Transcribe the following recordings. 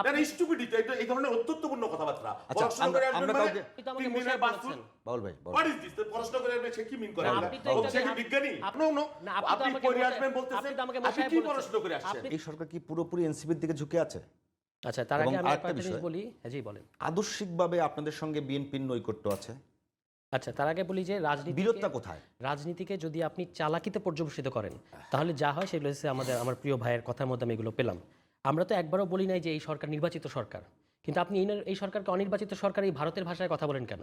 এটা স্টুপিডিটি এটা এই ধরনের অত্যন্তপূর্ণ কথাবার্তা। আচ্ছা, পড়াশোনা করে মানে কাউকে- আপনি তো আমাকে তিন মশাই দিনের বাস্তুর বলেছেন। বাউল ভাই হোয়াট ইজ দিস পড়াশোনা করে সে কি মিন করে? না, এগুলা? আপনি তো ও, এটা- সে কি বিজ্ঞানী? নো নো আপনি তো আপনি আমাকে পড়ে আসবেন বলতেছেন? আপনি তো আমাকে আপনি মশাই কি পড়াশোনা করে আসছেন? এই সরকার কি পুরোপুরি এনসিপির দিকে ঝুঁকে আছে? আচ্ছা তার আগে আমি একটা জিনিস বলি হ্যাঁ জি বলেন। আদর্শিকভাবে আপনাদের সঙ্গে বিএনপির নৈকট্য আছে। আচ্ছা তার আগে বলি যে রাজনীতি বিরোধটা কোথায়? রাজনীতিকে যদি আপনি চালাকিতে পর্যবেসিত করেন তাহলে যা হয় সেগুলো হচ্ছে আমাদের আমার প্রিয় ভাইয়ের কথার মধ্যে আমি এগুলো পেলাম। আমরা তো একবারও বলি নাই যে এই সরকার নির্বাচিত সরকার। কিন্তু আপনি এই- সরকারকে অনির্বাচিত সরকার এই ভারতের ভাষায় কথা বলেন কেন?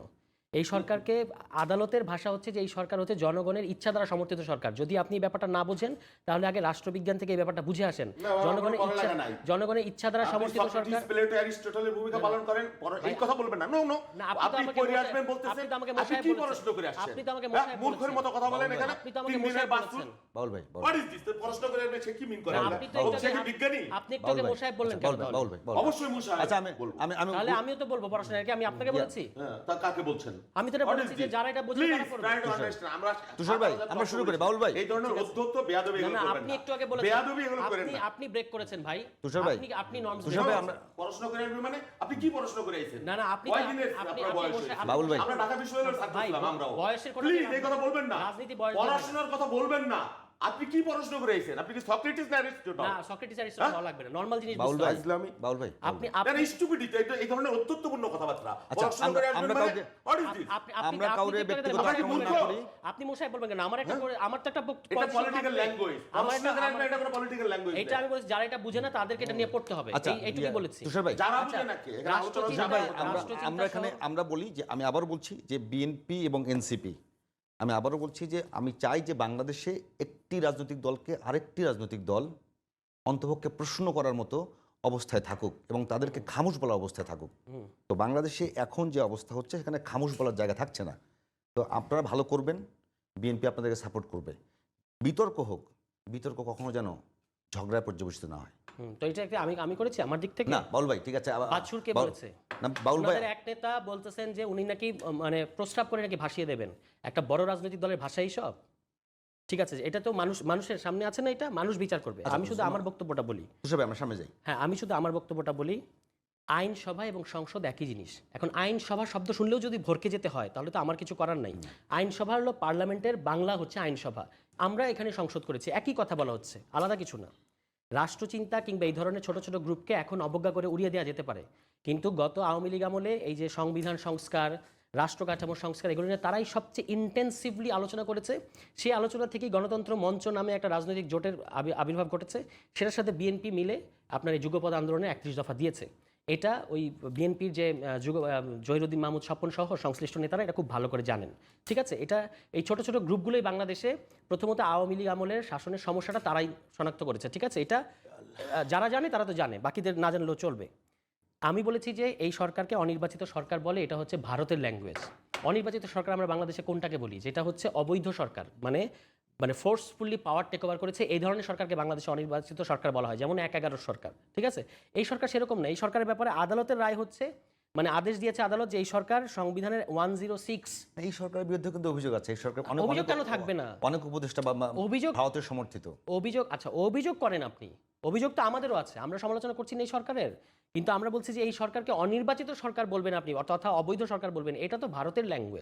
এই সরকারকে আদালতের ভাষা হচ্ছে যে এই সরকার হচ্ছে জনগণের ইচ্ছা দ্বারা সমর্থিত সরকার। যদি আপনি এই ব্যাপারটা না বুঝেন তাহলে আগে রাষ্ট্রবিজ্ঞান থেকে এই ব্যাপারটা বুঝে আসেন। জনগণের ইচ্ছা জনগণের ইচ্ছা দ্বারা সমর্থিত সরকার প্লেটো, অ্যারিস্টটলের ভূমিকা পালন করেন এই কথা বলবেন না। নো নো আপনি তো আমাকে পড়ে আসবেন বলতেছেন আপনি তো আমাকে আপনি মশাই কি বলেছেন। পড়াশোনা করে আসছেন? আপনি তো আমাকে হ্যাঁ, মশাই মূর্খের। মতো কথা বলেন এখানে। আপনি তো আমাকে মশাই বলেছেন। বাউল ভাই বাউল হোয়াট ইজ দিস পড়াশোনা করে আসবেন সে কি মিন করে? আপনি তো একটু বিজ্ঞানী? আপনি একটু আগে মশাই বললেন বাউল ভাই? বাউল ভাই, অবশ্যই মশাই। আচ্ছা আমি। আমি আমি তাহলে আমিও তো বলব পড়াশোনা কি আমি আপনাকে বলেছি? হ্যাঁ, তা কাকে বলছেন? আমি তো বলেছি যে যারা এটা বোঝে তারা করবে। আমরা তুষার ভাই, আমরা কথা শুরু করি, বাউল ভাই। এই ধরনের অধ্যত্ত বেয়াদবি না এগুলো না করবেন আপনি একটু আগে বলেছেন। বেয়াদবি এগুলো করেন না। আপনি ব্রেক করেছেন ভাই। তুষার ভাই, আপনি আপনি নর্মস তুষার ভাই, আমরা- পড়াশোনা করে আসবেন মানে? আপনি কি পড়াশোনা করে আইছেন? না, না, আপনি কয় দিনের আপনি- আপনার বয়স? বসে- হয়েছে? আপনি- বাউল ভাই। আমরা ঢাকা বিশ্ববিদ্যালয়ের ছাত্র ছিলাম আমরাও। বয়সের কথা প্লিজ এই কথা বলবেন না। রাজনীতি বয়স পড়াশোনার কথা বলবেন না। আপনি কি পড়াশোনা করে আইছেন? আপনি কি সক্রেটিস না অ্যারিস্টটল না সক্রেটিস অ্যারিস্টটল হওয়া লাগবে না। নরমাল জিনিস বাউল ভাই। ইসলামী? বাউল ভাই আপনি না আপনি স্টুপিডিটি এটা এই ধরনের অত্যন্তপূর্ণ কথাবার্তা। আচ্ছা, পড়াশোনা আমরা- করে আসবেন আমরা মানে is আপনি আপনি আমরা কাউরে ব্যক্তিগত আক্রমণ আপনি না করি। আপনি মশাই বলবেন কেন? আমার একটা করে- আমার তো একটা বক্ত- এটা পলিটিক্যাল ল্যাঙ্গুয়েজ আমার একটা- এটা কোনো পলিটিক্যাল ল্যাঙ্গুয়েজ এইটা আমি বলছি যারা এটা বুঝে না তাদেরকে এটা নিয়ে পড়তে হবে। আচ্ছা এই- এইটুকুই বলেছি। তুষার ভাই। যারা আচ্ছা, বুঝে আলোচনা ভাই আমরা আমরা এখানে আমরা বলি যে আমি আবার বলছি যে বিএনপি এবং এনসিপি আমি আবারও বলছি যে আমি চাই যে বাংলাদেশে একটি রাজনৈতিক দলকে আরেকটি রাজনৈতিক দল অন্তপক্ষে প্রশ্ন করার মতো অবস্থায় থাকুক এবং তাদেরকে খামুশ বলা অবস্থায় থাকুক। তো বাংলাদেশে এখন যে অবস্থা হচ্ছে সেখানে খামুশ বলার জায়গা থাকছে না। তো আপনারা ভালো করবেন বিএনপি আপনাদেরকে সাপোর্ট করবে। বিতর্ক হোক বিতর্ক কখনো যেন ঝগড়ায় পর্যবেসিত না হয়। তো এটা আমি আমি করেছি? আমার দিক থেকে? না বল ভাই ঠিক আছে আবার- বাছুর কে বলেছে। না বাউল ভাই এক নেতা বলতেছেন যে উনি নাকি মানে প্রস্তাব করে নাকি ভাসিয়ে দেবেন। একটা বড় রাজনৈতিক দলের ভাষাই সব ঠিক আছে এটা তো মানুষ মানুষের সামনে আছে না এটা? মানুষ বিচার করবে। আচ্ছা, আমি শুধু আমার বক্তব্যটা বলি। ভাই সামনে যাই। হ্যাঁ আমি শুধু আমার বক্তব্যটা বলি আইনসভা এবং সংসদ একই জিনিস। এখন আইনসভা শব্দ শুনলেও যদি ভরকে যেতে হয় তাহলে তো আমার কিছু করার নাই। আইনসভা হলো পার্লামেন্টের বাংলা হচ্ছে আইনসভা আমরা এখানে সংসদ করেছি একই কথা বলা হচ্ছে আলাদা কিছু না। রাষ্ট্রচিন্তা কিংবা এই ধরনের ছোট ছোট গ্রুপকে এখন অবজ্ঞা করে উড়িয়ে দেওয়া যেতে পারে। কিন্তু গত আওয়ামী লীগ আমলে এই যে সংবিধান সংস্কার রাষ্ট্র কাঠামো সংস্কার, এগুলো নিয়ে তারাই সবচেয়ে ইন্টেন্সিভলি আলোচনা করেছে। সেই আলোচনা থেকেই গণতন্ত্র মঞ্চ নামে একটা রাজনৈতিক জোটের আবির্ভাব ঘটেছে। সেটার সাথে বিএনপি মিলে আপনার এই যুগপদ আন্দোলনে একত্রিশ দফা দিয়েছে। এটা ওই বিএনপির যে যুগ জহিরুদ্দিন মাহমুদ স্বপন সহ সংশ্লিষ্ট নেতারা এটা খুব ভালো করে জানেন। ঠিক আছে? এটা, এই ছোট ছোট গ্রুপগুলোই বাংলাদেশে প্রথমত আওয়ামী লীগ আমলের শাসনের সমস্যাটা তারাই শনাক্ত করেছে। ঠিক আছে? এটা যারা জানে তারা তো জানে, বাকিদের না জানলেও চলবে। আমি বলেছি যে এই সরকারকে অনির্বাচিত সরকার বলে এটা হচ্ছে ভারতের ল্যাঙ্গুয়েজ অনির্বাচিত সরকার আমরা বাংলাদেশে কোনটাকে বলি? যেটা হচ্ছে অবৈধ সরকার। মানে মানে ফোর্সফুল্লি পাওয়ার টেক ওভার করেছে এই ধরনের সরকারকে বাংলাদেশে অনির্বাচিত সরকার বলা হয়, যেমন এক এগারোর সরকার। ঠিক আছে? এই সরকার সেরকম না। এই সরকারের ব্যাপারে আদালতের রায় হচ্ছে মানে আদেশ দিয়েছে আদালত যে এই সরকার সংবিধানের ওয়ান জিরো সিক্স এই সরকারের বিরুদ্ধে কিন্তু অভিযোগ আছে এই সরকার অনেক অভিযোগ কেন থাকবে না? অনেক উপদেষ্টা বা অভিযোগ- ভারতের সমর্থিত। অভিযোগ আচ্ছা অভিযোগ করেন আপনি। অভিযোগ তো আমাদেরও আছে আমরা সমালোচনা করছি না এই সরকারের। কিন্তু আমরা বলছি যে এই সরকারকে অনির্বাচিত সরকার বলবেন আপনি অর্থাৎ অবৈধ সরকার বলবেন এটা তো ভারতের ল্যাঙ্গুয়েজ